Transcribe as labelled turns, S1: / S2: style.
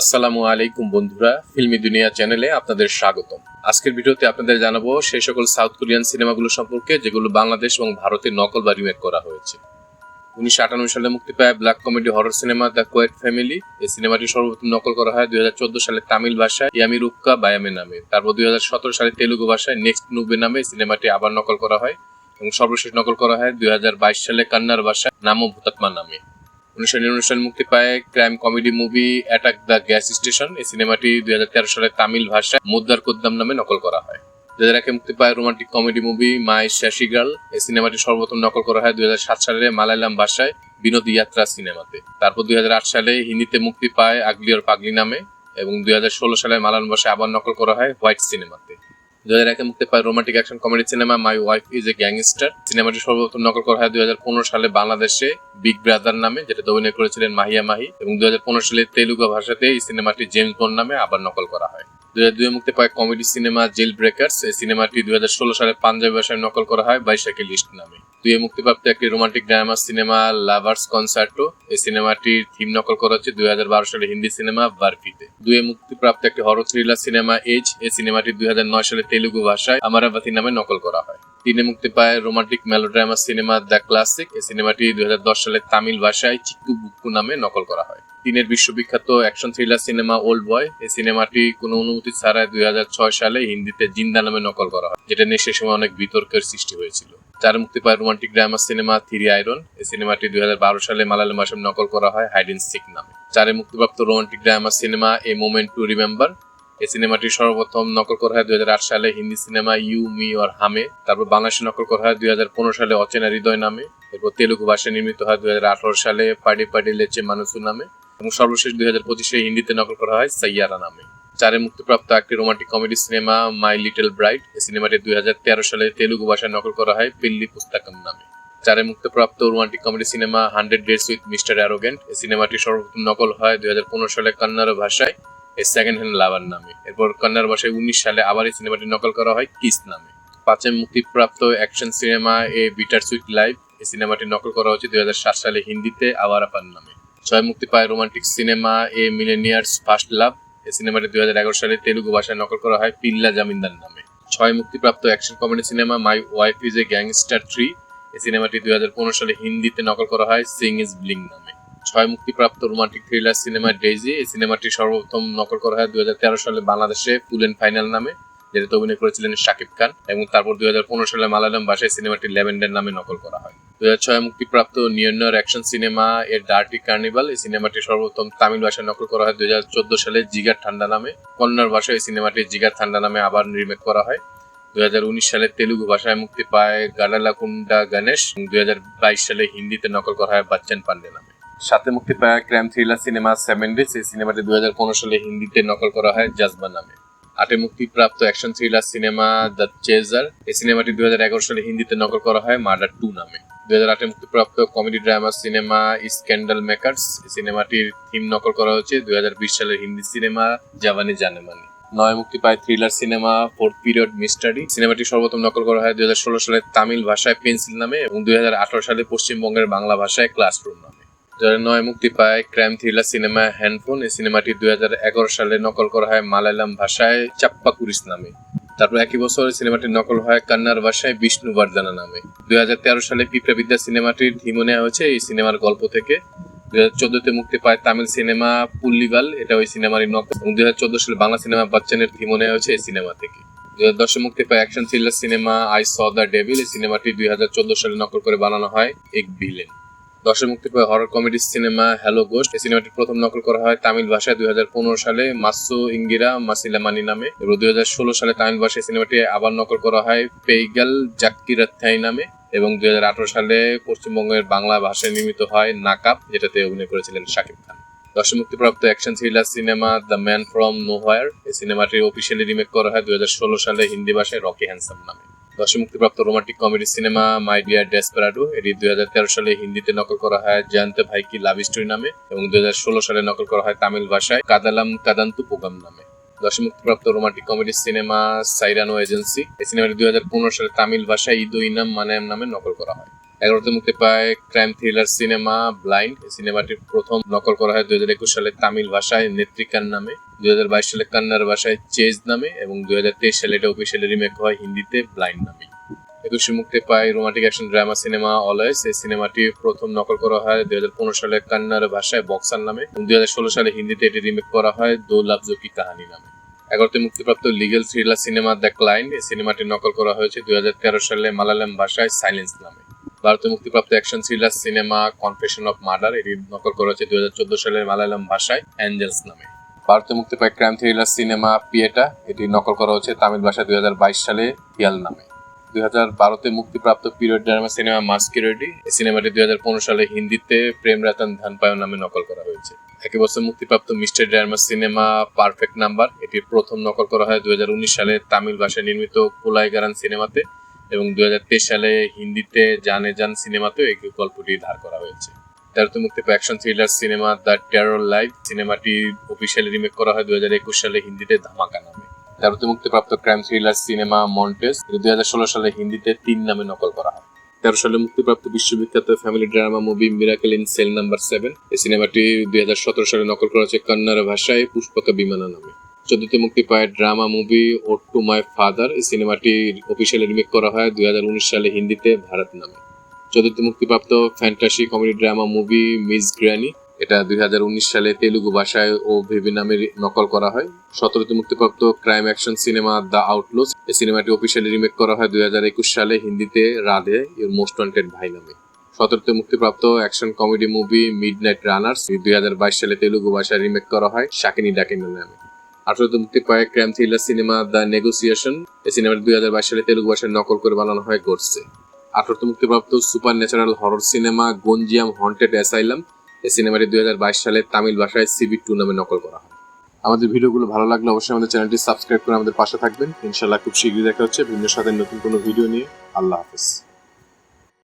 S1: আসসালামু আলাইকুম বন্ধুরা, ফিল্মি দুনিয়া চ্যানেলে আপনাদের স্বাগতম। আজকের ভিডিওতে আপনাদের জানাব সেই সকল সাউথ কোরিয়ান সিনেমাগুলো সম্পর্কে, যেগুলো বাংলাদেশ এবং ভারতে নকল বা রিমেক করা হয়েছে। উনিশশো আটানব্বই সালে মুক্তি পায় black comedy horror cinema the quiet family. এই সিনেমাটি সর্বপ্রথম নকল করা হয় দুই হাজার চোদ্দ সালে তামিল ভাষায় ইয়ামি রুক্কা বায়ামে নামে। তারপর দুই হাজার সতেরো সালে তেলুগু ভাষায় নেক্সট নুবে নামে সিনেমাটি আবার নকল করা হয় এবং সর্বশেষ নকল করা হয় দুই হাজার বাইশ সালে কান্নার ভাষায় নামো ভূতাত্মা নামে। উনিশশো নিরানব্বই মুক্তি পায় crime comedy movie attack the gas station. এই সিনেমাটি দুই হাজার তেরো সালে তামিল ভাষায় মুদ্দার কোদ্দাম নামে নকল করা হয়। দুই হাজার একে মুক্তি পায় romantic comedy movie my sassy girl. এই সিনেমাটি সর্বপ্রথম নকল করা হয় দুই হাজার সাত সালে মালায়ালাম ভাষায় বিনোদ ইয়াত্রা সিনেমাতে। তারপর দুই হাজার আট সালে হিন্দিতে মুক্তি পায় আগলি আর পাগলি নামে এবং দুই হাজার ষোলো সালে মালায়ালাম ভাষায় আবার নকল করা হয় হোয়াইট সিনেমাতে। দুই হাজার একে মুক্তি পায় romantic action comedy cinema my wife is a gangster সিনেমাটি সর্বপ্রথম নকল করা হয় দুই হাজার পনেরো সালে বাংলাদেশে বিগ ব্রাদার নামে, যেটা অভিনয় করেছিলেন মাহিয়া মাহি। এবং দুই হাজার পনেরো সালে তেলুগু ভাষাতে এই সিনেমাটি জেমস বন্ড নামে আবার নকল করা হয়। দুই হাজার দুই মুক্তি পায় কমেডি সিনেমা জেল ব্রেকার্স এই সিনেমাটি দুই হাজার ষোলো সালে পাঞ্জাবি ভাষায় নকল করা হয় বাইশাকি লিস্ট নামে। দুই মুক্তিপ্রাপ্ত একটি romantic drama cinema lovers concerto এই সিনেমাটির থিম নকল করা হচ্ছে দুই হাজার বারো সালে হিন্দি সিনেমা বারফিতে। দুই মুক্তিপ্রাপ্ত একটি হরর থ্রিলার সিনেমা এজ এই সিনেমাটি দুই হাজার নয় সালে তেলুগু ভাষায় আমারাবাতি নামে নকল করা হয়। তিনে মুক্তি পায় romantic melodrama cinema the classic এই সিনেমাটি দুই হাজার দশ সালে তামিল ভাষায় চিক্কু বুক্কু নামে নকল করা হয়। তিনের বিশ্ববিখ্যাত action thriller cinema old boy. এই সিনেমাটি কোনো অনুমতি ছাড়াই দুই হাজার ছয় সালে হিন্দিতে জিন্দা নামে নকল করা হয়, যেটা নিয়ে সে সময় অনেক বিতর্কের সৃষ্টি হয়েছিল। চার মুক্তি পায় romantic drama cinema three iron. এই সিনেমাটি দুই হাজার বারো সালে মালায়ালাম ভাষায় নকল করা হয় হাইডেন সিক নামে। চারে মুক্তিপ্রাপ্ত romantic drama cinema a moment to remember. এই সিনেমাটি সর্বপ্রথম নকল করা হয় দুই হাজার আট সালে Hindi cinema you me Aur হামে। তারপর বাংলাদেশে নকল করা হয় দুই হাজার পনেরো সালে অচেনা হৃদয় নামে। এরপর তেলুগু ভাষায় নির্মিত হয় দুই হাজার আঠারো সালে পাডি পাডি লেচে মানুষু নামে। এবং সর্বশেষ দুই হাজার পঁচিশে হিন্দিতে নকল করা হয় সাইয়ারা নামে। চারে মুক্তিপ্রাপ্ত একটি romantic comedy cinema, my little bride, এই সিনেমাটি দুই হাজার তেরো সালে তেলুগু ভাষায় নকল করা হয় পিল্লি পুস্তাকম নামে। চারে মুক্তিপ্রাপ্ত romantic comedy cinema, hundred days with mister arrogant, এই সিনেমাটি সর্বপ্রথম নকল হয় দুই হাজার পনেরো সালে কন্নড় ভাষায়, এই সেকেন্ড হ্যান্ড লাভার নামে। এরপর কন্নড় ভাষায় উনিশ সালে আবার এই সিনেমাটি নকল করা হয় কিস নামে। পাঁচে মুক্তিপ্রাপ্ত action cinema, a bitter sweet life, এই সিনেমাটি নকল করা হচ্ছে দুই সালে হিন্দিতে আওয়ারাপান নামে। ছয় মুক্তি পায় romantic cinema a millionaire's first love. এই সিনেমাটি দুই হাজার এগারো সালে তেলুগু ভাষায় নকল করা হয় পিল্লা জামিনদার নামে। ছয় মুক্তিপ্রাপ্ত action comedy cinema my wife is a gangster three. এই সিনেমাটি দুই হাজার পনেরো সালে হিন্দিতে নকল করা হয় সিং ইজ ব্লিং নামে। ছয় মুক্তিপ্রাপ্ত রোমান্টিক থ্রিলার সিনেমা ডেইজি। এই সিনেমাটি সর্বপ্রথম নকল করা হয় দুই হাজার তেরো সালে বাংলাদেশে ফুল এন্ড ফাইনাল নামে। যেটাতে অভিনয় করেছিলেন শাকিব খান এবং তারপর দুই হাজার পনেরো সালে মালায়ালাম ভাষায় সিনেমাটি ল্যাভেন্ডার নামে নকল করা হয়। দুই হাজার ছয় মুক্তিপ্রাপ্ত নিয়ন্নর অ্যাকশন সিনেমা এর ডার্টি কার্নিভাল এই সিনেমাটি সর্বপ্রথম তামিল ভাষায় নকল করা হয়। দুই হাজার চোদ্দ সালে জিগার ঠান্ডা নামে, কন্নড় ভাষায় এই সিনেমাটি জিগার ঠান্ডা নামে আবার রিমেক করা হয়। দুই হাজার উনিশ সালে তেলুগু ভাষায় মুক্তি পায় গালালাকুন্ডা গণেশ দুই হাজার বাইশ সালে হিন্দিতে নকল করা হয় বাচ্চান পান্ডে নামে। সাথে মুক্তি পায় crime thriller cinema seven days এই সিনেমাটি দুই হাজার পনেরো সালে হিন্দিতে নকল করা হয় জাজবা নামে। আটে মুক্তিপ্রাপ্ত action thriller cinema the chaser এই সিনেমাটি দুই হাজার এগারো সালে হিন্দিতে নকল করা হয় মার্ডার টু নামে। দুই হাজার আটে মুক্তিপ্রাপ্ত comedy drama cinema scandal makers এই সিনেমাটির থিম নকল করা হচ্ছে দুই হাজার বিশ সালের হিন্দি সিনেমা জাভানি জানেমানি নয় মুক্তি পায় thriller cinema fourth period mystery সিনেমাটি সর্বপ্রথম নকল করা হয় দুই হাজার ষোলো সালে তামিল ভাষায় পেন্সিল নামে এবং দুই হাজার আঠারো সালে পশ্চিমবঙ্গের বাংলা ভাষায় ক্লাসরুম নামে। দু নয় মুক্তি পায় ক্রাইম থ্রিলার সিনেমা হ্যান্ডফোন। এই সিনেমাটি দুই হাজার এগারো সালে নকল করা হয় মালায়ালাম ভাষায় চাপ্পা কুরিস নামে। তারপর একই বছর সিনেমাটি নকল হয় কান্নার ভাষায় বিষ্ণু বর্ধনা নামে। দুই হাজার তেরো সালে পিঁপড়া বিদ্যা সিনেমাটির থিমো নেওয়া হয়েছে এই সিনেমার গল্প থেকে। দুই হাজার চোদ্দতে মুক্তি পায় তামিল সিনেমা পুল্লিবাল, এটা ওই সিনেমারই নকল। এবং দুই হাজার চোদ্দ সালে বাংলা সিনেমা বাচ্চানের থিমো নেওয়া হয়েছে এই সিনেমা থেকে। দুই হাজার দশে মুক্তি পায় action thriller cinema I saw the devil. এই সিনেমাটি দুই হাজার চোদ্দ সালে নকল করে বানানো হয় এক ভিলেন। দশে মুক্তি পায় horror comedy cinema hello ghost এই সিনেমাটি প্রথম নকল করা হয় তামিল ভাষায়, দুই হাজার পনেরো সালে মাসু ইঙ্গিরা, মাসিলামানি নামে। এবং দুই সালে তামিল ভাষায় সিনেমাটি আবার নকল করা হয় পেইগাল জাক্কিরাথাই নামে। এবং দুই হাজার আঠারো সালে পশ্চিমবঙ্গের বাংলা ভাষায় নির্মিত হয় নাকাপ যেটাতে অভিনয় করেছিলেন শাকিব খান। দশ মুক্তিপ্রাপ্ত action thriller cinema the man from nowhere এই সিনেমাটি অফিসিয়ালি রিমেক করা হয় দুই হাজার ষোলো সালে হিন্দি ভাষায় রকি হ্যান্ডসাম নামে। দশে মুক্তিপ্রাপ্ত romantic comedy cinema my dear desperado এটি দুই সালে হিন্দিতে নকল করা হয় জয়ন্ত ভাই কি লাভ স্টোরি নামে এবং দুই হাজার ষোলো সালে নকল করা হয় তামিল ভাষায় কাদালাম কাদান্তু পোগাম নামে। দশে মুক্তিপ্রাপ্ত romantic comedy cinema Cyrano agency এই সিনেমাটি দুই হাজার পনেরো সালে তামিল ভাষায় ঈদ ইনাম মানায়াম নামে নকল করা হয়। এগারোতে মুক্তি পায় ক্রাইম থ্রিলার সিনেমা ব্লাইন্ড এই সিনেমাটি প্রথম নকল করা হয় দুই হাজার একুশ সালে তামিল ভাষায় নেত্রিকান নামে। দুই হাজার বাইশ সালে কান্নার ভাষায় চেজ নামে এবং দুই হাজার তেইশ সালে এটা অফিসিয়ালি রিমেক হয় হিন্দিতে ব্লাইন্ড নামে। একুশে মুক্তি পায় romantic action drama cinema always এই সিনেমাটি প্রথম নকল করা হয় দুই হাজার পনেরো সালে কান্নার ভাষায় বক্সার নামে এবং দুই হাজার ষোলো সালে হিন্দিতে এটি রিমেক করা হয় দো লাভজো কি কাহানি নামে। এগারোতে মুক্তিপ্রাপ্ত legal thriller cinema the client এই সিনেমাটি নকল করা হয়েছে দুই হাজার তেরো সালে মালায়ালাম ভাষায় সাইলেন্স নামে। ভারতে মুক্তিপ্রাপ্ত action thriller cinema confession of murder এটি নকল করা হয়েছে দুই হাজার চোদ্দ সালের মালায়ালাম ভাষায় অ্যাঞ্জেলস নামে। ভারতে মুক্তি পায় ক্রাইম থ্রিলার সিনেমা পিয়েটা। এটি নকল করা হয়েছে তামিল ভাষায় দুই হাজার বাইশ সালে হিয়াল নামে। দুই হাজার বারোতে মুক্তিপ্রাপ্ত পিরিয়ড ড্রামা সিনেমা মাস্কিরেডি, এই সিনেমাটি দুই হাজার পনেরো সালে হিন্দিতে প্রেম রাতন ধানপায় নামে নকল করা হয়েছে। একই বছর মুক্তিপ্রাপ্ত mister drama cinema perfect number, এটির প্রথম নকল করা হয় দুই হাজার উনিশ সালে তামিল ভাষায় নির্মিত কোলাই গারান সিনেমাতে এবং দুই হাজার তেইশ সালে হিন্দিতে জানে জান সিনেমাতেও এই গল্পটি ধার করা হয়েছে। তেরোতে মুক্তি পায় action thriller cinema the live সিনেমাটি অফিসিয়ালি রিমেক করা হয় হাজার একুশ সালে হিন্দিতে ধামাকা নামে। মুক্তিপ্রাপ্ত ক্রাইম থ্রিলার সিনেমা মন্টেস দুই হাজার ষোলো সালে হিন্দিতে তিন নামে নকল করা হয়। তেরো সালে মুক্তিপ্রাপ্ত বিশ্ববিখ্যাত family drama movie miracle in cell number seven এই সিনেমাটি দুই হাজার সতেরো সালে নকল করা হয়েছে কন্নড় ভাষায় পুষ্পকা বিমানা নামে। চোদ্দতে মুক্তি পায় drama movie ode to my father এই সিনেমাটি অফিসিয়ালি রিমেক করা হয় দুই হাজার উনিশ সালে হিন্দিতে, ভারত নামে। চোদ্দতে মুক্তিপ্রাপ্ত fantasy comedy drama movie miss granny এটা দুই হাজার উনিশ সালে তেলুগু ভাষায় ও ভিভি নামে নকল করা হয়। সতেরোতে মুক্তিপ্রাপ্ত crime action cinema the outlaws এই সিনেমাটি অফিসিয়ালি রিমেক করা হয় দুই হাজার একুশ সালে হিন্দিতে রাধে, এর মোস্ট ওয়ান্টেড ভাই নামে। সতেরোতে মুক্তিপ্রাপ্ত action comedy movie midnight runners দুই হাজার বাইশ সালে তেলুগু ভাষায় রিমেক করা হয় শাকিনী ডাকিনী নামে। আঠারোতে মুক্তি পায় crime thriller cinema the negotiation এই সিনেমাটি দুই হাজার বাইশ সালে তেলুগু ভাষায় নকল করে বানানো হয় গডসে আঠারোতে মুক্তিপ্রাপ্ত supernatural horror cinema Gonjiam haunted asylum এই সিনেমাটি দুই হাজার বাইশ সালে তামিল ভাষায় সিবি টু নামে নকল করা হয়। আমাদের ভিডিওগুলো ভালো লাগলে অবশ্যই আমাদের চ্যানেলটি সাবস্ক্রাইব করে আমাদের পাশে থাকবেন। ইনশাল্লাহ খুব শীঘ্রই দেখা হচ্ছে। ভিন্ন সাথে নতুন কোনো ভিডিও নিয়ে। আল্লাহ হাফিজ।